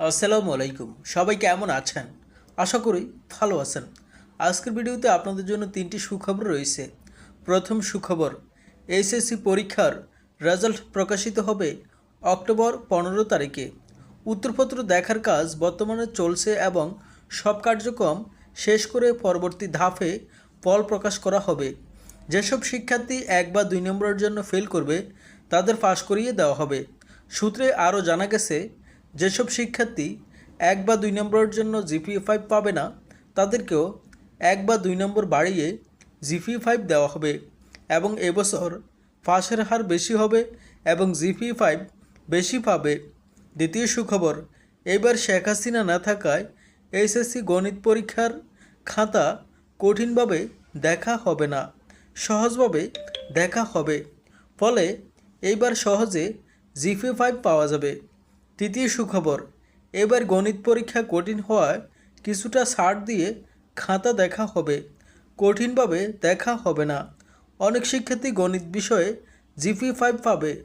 আসসালামু আলাইকুম। সবাই কেমন আছেন? আশা করি ভালো আছেন। আজকের ভিডিওতে আপনাদের জন্য তিনটি সুখবর রয়েছে। প্রথম সুখবর, এইচএসসি পরীক্ষার রেজাল্ট প্রকাশিত হবে অক্টোবর পনেরো তারিখে। উত্তরপত্র দেখার কাজ বর্তমানে চলছে এবং সব কার্যক্রম শেষ করে পরবর্তী ধাপে ফল প্রকাশ করা হবে। যেসব শিক্ষার্থী এক বা দুই নম্বরের জন্য ফেল করবে, তাদের পাশ করিয়ে দেওয়া হবে। সূত্রে আরও জানা গেছে যেসব শিক্ষার্থী এক বা দুই নম্বরের জন্য জিপিএ ফাইভ পাবে না, তাদেরকেও এক বা দুই নম্বর বাড়িয়ে জিপিএ ফাইভ দেওয়া হবে এবং এবছর পাশের হার বেশি হবে এবং জিপিএ ফাইভ বেশি পাবে। দ্বিতীয় সুখবর, এবার শেখ হাসিনা না থাকায় এইচএসসি গণিত পরীক্ষার খাতা কঠিনভাবে দেখা হবে না, সহজভাবে দেখা হবে। ফলে এইবার সহজে জিপি ফাইভ পাওয়া যাবে। তৃতীয় সুখবর, এবার গণিত পরীক্ষা কঠিন হওয়ায় কিছুটা ছাড় দিয়ে খাতা দেখা হবে। কঠিনভাবে দেখা হবে না। অনেক শিক্ষার্থী গণিত বিষয়ে জিপি ফাইভ পাবে।